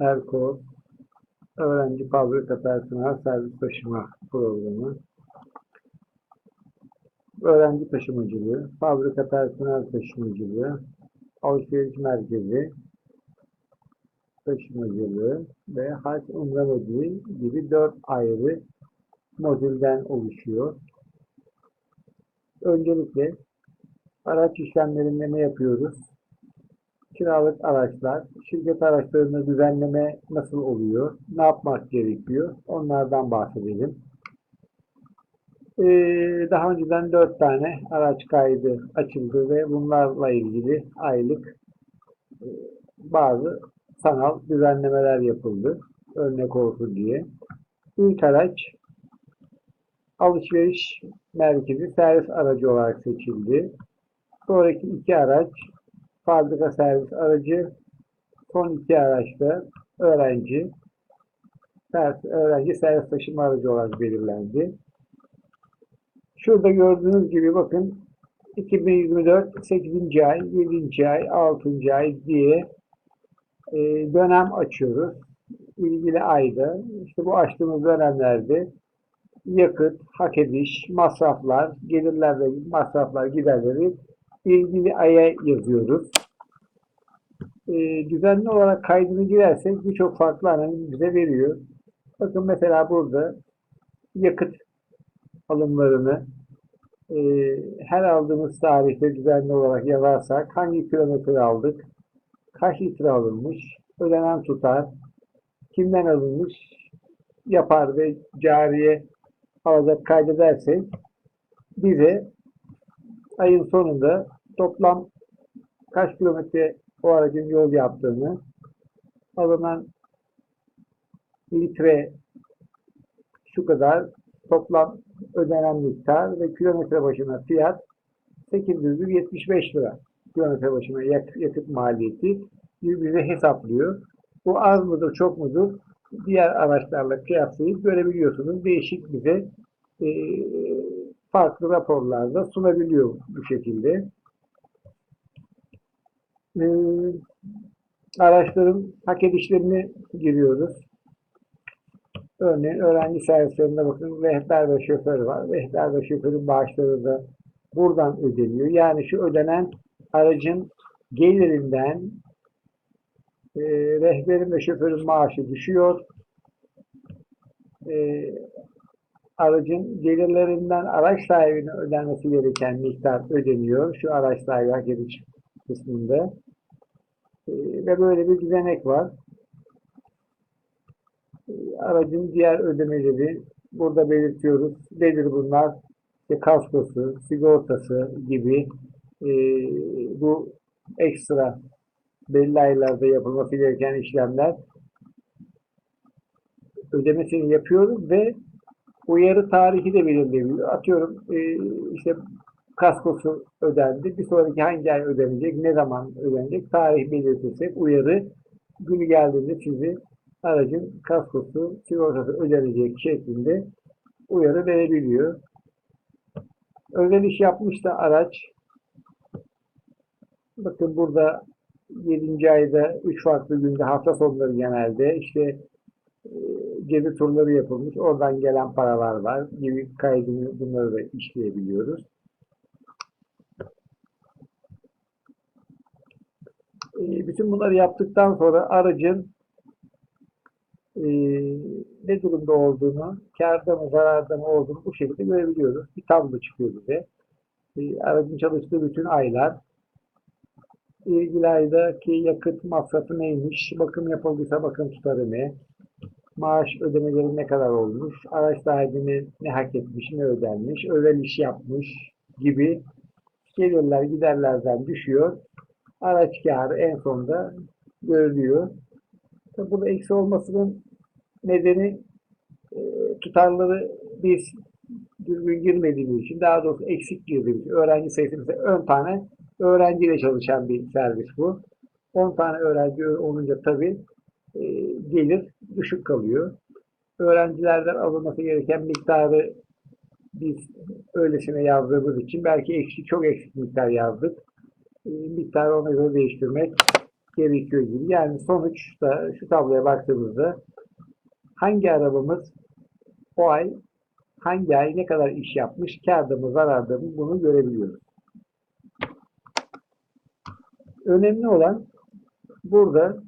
Erkor Öğrenci Fabrika Personel Servis Taşıma Programı Öğrenci Taşımacılığı, Fabrika Personel Taşımacılığı, Alışveriş Merkezi Taşımacılığı ve Hac Umre Modülü gibi dört ayrı modülden oluşuyor. Öncelikle araç işlemlerinde ne yapıyoruz? Kiralık araçlar, şirket araçlarında düzenleme nasıl oluyor? Ne yapmak gerekiyor? Onlardan bahsedelim. Ee, daha önceden 4 tane araç kaydı açıldı ve bunlarla ilgili aylık e, bazı sanal düzenlemeler yapıldı. Örnek olsun diye. İlk araç alışveriş merkezi servis aracı olarak seçildi. Sonraki iki araç fabrika servis aracı, son iki araçta öğrenci servis, öğrenci servis taşıma aracı olarak belirlendi. Şurada gördüğünüz gibi bakın 2024 8. ay, 7. ay, 6. ay diye e, dönem açıyoruz. İlgili ayda işte bu açtığımız dönemlerde yakıt, hak ediş, masraflar, gelirler ve masraflar, giderleri ilgili aya yazıyoruz. E, düzenli olarak kaydını girersek birçok farklı analiz bize veriyor. Bakın mesela burada yakıt alımlarını e, her aldığımız tarihte düzenli olarak yazarsak hangi kilometre aldık, kaç litre alınmış, ödenen tutar, kimden alınmış yapar ve cariye alacak kaydedersek bize ayın sonunda toplam kaç kilometre o aracın yol yaptığını, alınan litre şu kadar toplam ödenen miktar ve kilometre başına fiyat 875 lira. Kilometre başına yak- yakıt maliyeti bize hesaplıyor. Bu az mıdır, çok mudur? Diğer araçlarla kıyaslayıp görebiliyorsunuz. Değişik bize e, farklı raporlarda sunabiliyor bu şekilde. E, araçların hak edişlerini giriyoruz. Örneğin öğrenci servislerinde bakın rehber ve şoför var. Rehber ve şoförün maaşları da buradan ödeniyor. Yani şu ödenen aracın gelirinden e, rehberin ve şoförün maaşı düşüyor. E, aracın gelirlerinden araç sahibine ödenmesi gereken miktar ödeniyor. Şu araç sahibi hak ediş kısmında. E, ve böyle bir düzenek var aracın diğer ödemeleri burada belirtiyoruz. Nedir bunlar? İşte kaskosu, sigortası gibi e, bu ekstra belli aylarda yapılması gereken işlemler ödemesini yapıyoruz ve uyarı tarihi de belirleniyor. Atıyorum e, işte kaskosu ödendi. Bir sonraki hangi ay ödenecek, ne zaman ödenecek tarih belirtirsek uyarı günü geldiğinde sizi aracın kaskosu, sigortası ödenecek şeklinde uyarı verebiliyor. Ödeniş yapmış da araç bakın burada 7. ayda 3 farklı günde hafta sonları genelde işte e, gezi turları yapılmış. Oradan gelen paralar var gibi kaydını bunları da işleyebiliyoruz. E, bütün bunları yaptıktan sonra aracın e, ne durumda olduğunu, kârda mı zararda mı olduğunu bu şekilde görebiliyoruz. Bir tablo çıkıyor bize. E, aracın çalıştığı bütün aylar, ilgili aydaki yakıt masrafı neymiş, bakım yapıldıysa bakım tutarı ne, maaş ödemeleri ne kadar olmuş, araç sahibini ne hak etmiş, ne ödenmiş, özel iş yapmış gibi gelirler giderlerden düşüyor. Araç kârı en sonunda görülüyor. Tabi burada eksi olmasının nedeni e, tutarları biz düzgün girmediğimiz için daha doğrusu eksik girdiğimiz öğrenci sayısı mesela 10 tane öğrenciyle çalışan bir servis bu. 10 tane öğrenci olunca tabii e, gelir düşük kalıyor. Öğrencilerden alınması gereken miktarı biz öylesine yazdığımız için belki eksik çok eksik miktar yazdık. E, miktarı ona göre değiştirmek gerekiyor gibi. Yani sonuçta şu tabloya baktığımızda hangi arabamız o ay hangi ay ne kadar iş yapmış, kârda mı zararda mı bunu görebiliyoruz. Önemli olan burada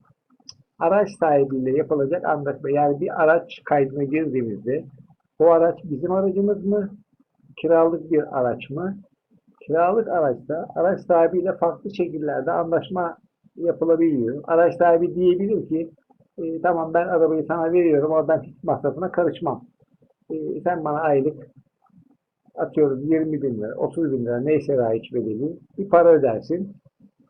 araç sahibiyle yapılacak anlaşma. Yani bir araç kaydına girdiğimizde o araç bizim aracımız mı? Kiralık bir araç mı? Kiralık araçta araç sahibiyle farklı şekillerde anlaşma yapılabiliyor. Araç sahibi diyebilir ki e, tamam ben arabayı sana veriyorum ama ben hiç masrafına karışmam. E, sen bana aylık atıyorum 20 bin lira, 30 bin lira neyse raiç bedeli bir para ödersin.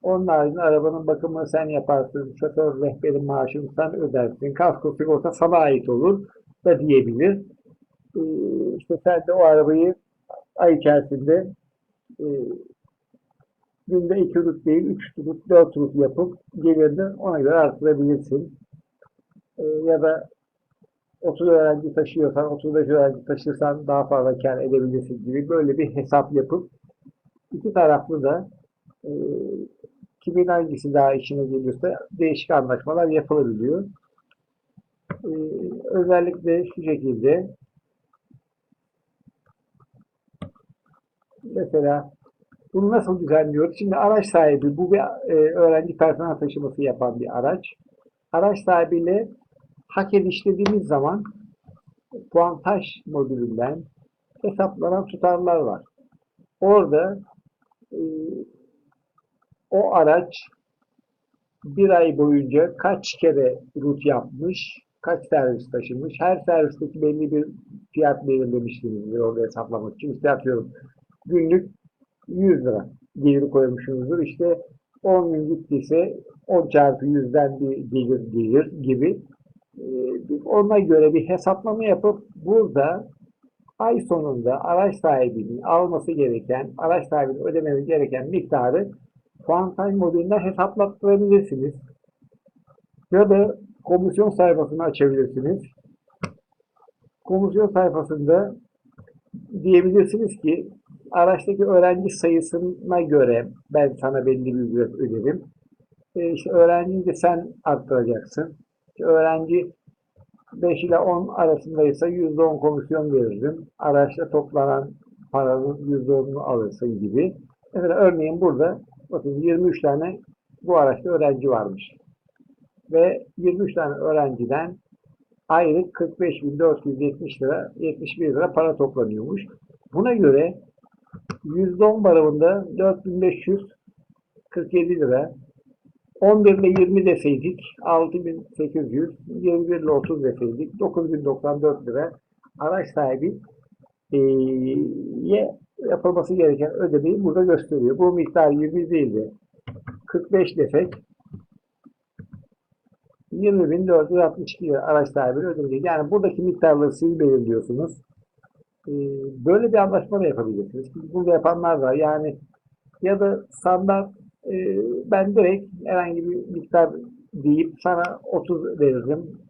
Onun haricinde arabanın bakımını sen yaparsın, şoför rehberin maaşını sen ödersin, kasko sigorta sana ait olur da diyebilir. E, işte sen de o arabayı ay içerisinde e, günde iki turut değil, üç turut, dört turut yapıp gelirini ona göre artırabilirsin. E, ya da 30 öğrenci taşıyorsan, 35 öğrenci taşırsan daha fazla kar edebilirsin gibi böyle bir hesap yapıp iki taraflı da e, kimin hangisi daha işine geliyorsa değişik anlaşmalar yapılabiliyor. E, özellikle şu şekilde mesela bunu nasıl düzenliyoruz? Şimdi araç sahibi bu bir e, öğrenci personel taşıması yapan bir araç. Araç sahibiyle hak edişlediğimiz zaman puantaj modülünden hesaplanan tutarlar var. Orada e, o araç bir ay boyunca kaç kere rut yapmış, kaç servis taşımış, her servisteki belli bir fiyat belirlemişsinizdir orada hesaplamak için. İşte atıyorum günlük 100 lira gelir koymuşsunuzdur. İşte 10 gün gittiyse 10 çarpı 100'den bir gelir gelir gibi Ee, ona göre bir hesaplama yapıp burada ay sonunda araç sahibinin alması gereken, araç sahibinin ödemesi gereken miktarı puantaj modülünden hesaplattırabilirsiniz. Ya da komisyon sayfasını açabilirsiniz. Komisyon sayfasında diyebilirsiniz ki araçtaki öğrenci sayısına göre ben sana belli bir ücret öderim. E işte öğrenciyi de sen arttıracaksın. İşte öğrenci 5 ile 10 arasındaysa %10 komisyon veririm. Araçta toplanan paranın %10'unu alırsın gibi. Mesela örneğin burada bakın 23 tane bu araçta öğrenci varmış. Ve 23 tane öğrenciden aylık 45.470 lira 71 lira para toplanıyormuş. Buna göre %10 barımında 4547 lira 11 ile 20 deseydik 6800, 21 ile 30 deseydik 9094 lira araç sahibi ye yapılması gereken ödemeyi burada gösteriyor. Bu miktar 20 değildi. 45 desek 20.462 lira araç sahibi ödemeyecek. Yani buradaki miktarları siz belirliyorsunuz. Ee, böyle bir anlaşma da yapabilirsiniz. Burada yapanlar var. Yani ya da standart e, ben direkt herhangi bir miktar deyip sana 30 veririm.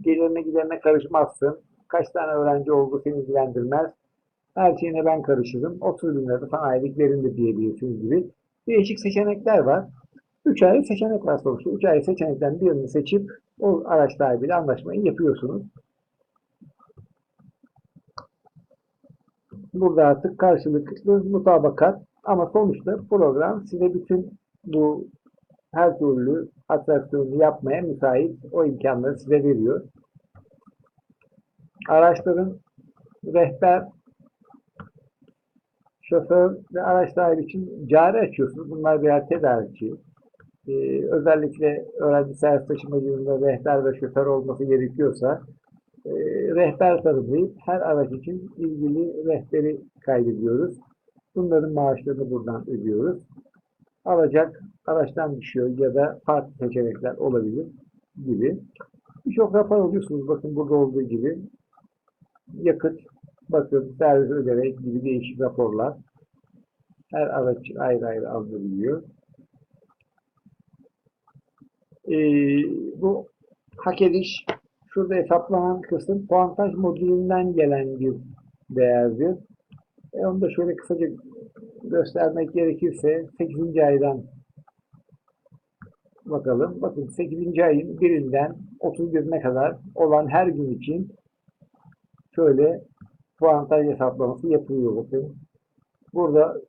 Gelirine giderine karışmazsın. Kaç tane öğrenci oldu seni ilgilendirmez. Her şeyine ben karışırım. 30 bin lira sana aylık verin de diyebilirsiniz gibi. Değişik seçenekler var. 3 ayrı seçenek var sonuçta. 3 ayrı seçenekten birini seçip o araç sahibiyle anlaşmayı yapıyorsunuz. Burada artık karşılıklı mutabakat ama sonuçta program size bütün bu her türlü atraksiyonu yapmaya müsait o imkanları size veriyor. Araçların rehber, şoför ve araç sahibi için cari açıyorsunuz. Bunlar birer tedarikçi. Ee, özellikle öğrenci servis taşımacılığında rehber ve şoför olması gerekiyorsa e, rehber tanımlayıp her araç için ilgili rehberi kaydediyoruz. Bunların maaşlarını buradan ödüyoruz. Alacak araçtan düşüyor ya da farklı seçenekler olabilir gibi. Birçok rapor alıyorsunuz. Bakın burada olduğu gibi. Yakıt, bakın servis ödemek gibi değişik raporlar. Her araç ayrı ayrı alınabiliyor. Ee, bu hak ediş şurada hesaplanan kısım puantaj modülünden gelen bir değerdir. E onu da şöyle kısaca göstermek gerekirse 8. aydan bakalım. Bakın 8. ayın birinden 31'ine kadar olan her gün için şöyle puantaj hesaplaması yapılıyor bakın. Burada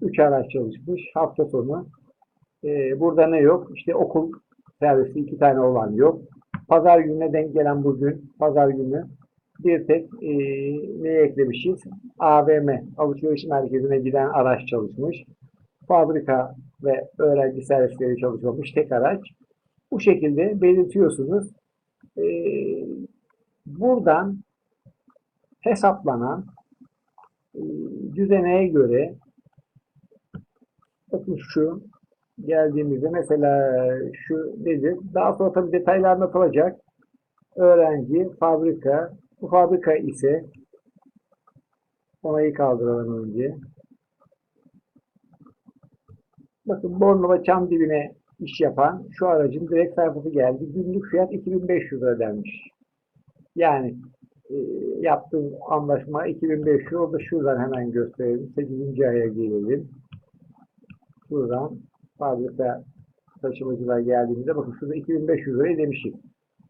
3 araç çalışmış. Hafta sonu. Ee, burada ne yok? İşte okul servisi iki tane olan yok. Pazar gününe denk gelen bugün, pazar günü bir tek e, neye eklemişiz? AVM, alışveriş merkezine giden araç çalışmış. Fabrika ve öğrenci servisleri çalışmamış tek araç. Bu şekilde belirtiyorsunuz. E, buradan hesaplanan e, düzeneye göre bakın şu geldiğimizde mesela şu nedir? Daha sonra tabii detaylar anlatılacak. Öğrenci, fabrika. Bu fabrika ise onayı kaldıralım önce. Bakın Bornova çam dibine iş yapan şu aracın direkt sayfası geldi. Günlük fiyat 2500 ödenmiş. Yani yaptığım anlaşma 2500. O da şuradan hemen gösterelim. 8. aya gelelim. Şuradan fabrika taşımacılar geldiğinde bakın şurada 2500 lira ödemişiz.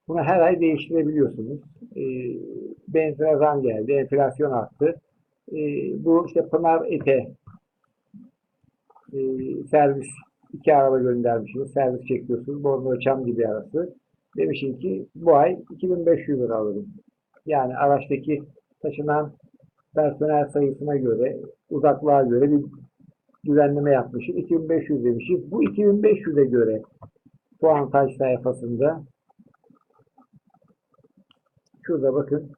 Bunu her ay değiştirebiliyorsunuz. E, benzine zam geldi, enflasyon arttı. E, bu işte Pınar Ete e, servis iki araba göndermişsiniz. Servis çekiyorsunuz. Bornova Çam gibi arası. Demişim ki bu ay 2500 lira alırım. Yani araçtaki taşınan personel sayısına göre, uzaklığa göre bir düzenleme yapmışız. 2500 demişiz. Bu 2500'e göre puantaj sayfasında şurada bakın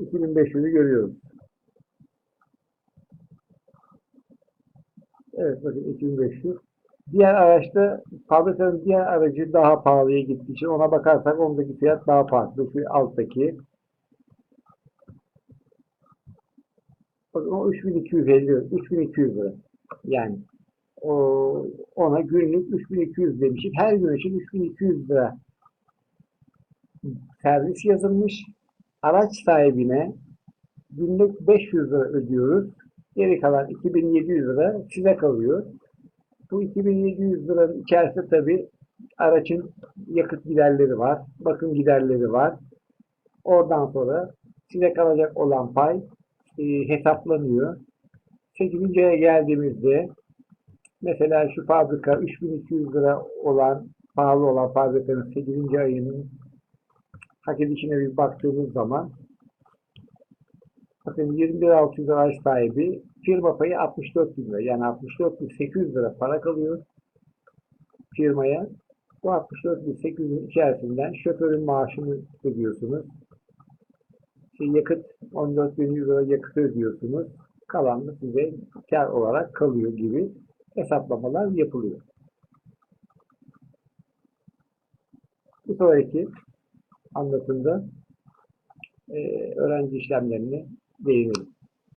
2500'ü görüyoruz. Evet bakın 2500. Diğer araçta fabrikanın diğer aracı daha pahalıya gittiği için ona bakarsak ondaki fiyat daha farklı. Şu alttaki Bakın o 3250 3200 lira. Yani o, ona günlük 3200 demişiz. Her gün için 3200 lira servis yazılmış. Araç sahibine günlük 500 lira ödüyoruz. Geri kalan 2700 lira size kalıyor. Bu 2700 liranın içerisinde tabi aracın yakıt giderleri var, bakım giderleri var. Oradan sonra size kalacak olan pay e, hesaplanıyor. 8. aya geldiğimizde mesela şu fabrika 3200 lira olan pahalı olan fabrikanın 8. ayının hak edişine bir baktığımız zaman bakın 21600 araç sahibi firma payı 64 bin lira. Yani 64.800 lira para kalıyor firmaya. Bu 64.800'ün içerisinden şoförün maaşını ödüyorsunuz. Şey, yakıt 14.100 lira yakıt ödüyorsunuz. Kalan da size kar olarak kalıyor gibi hesaplamalar yapılıyor. Bir sonraki anlatımda e, öğrenci işlemlerini de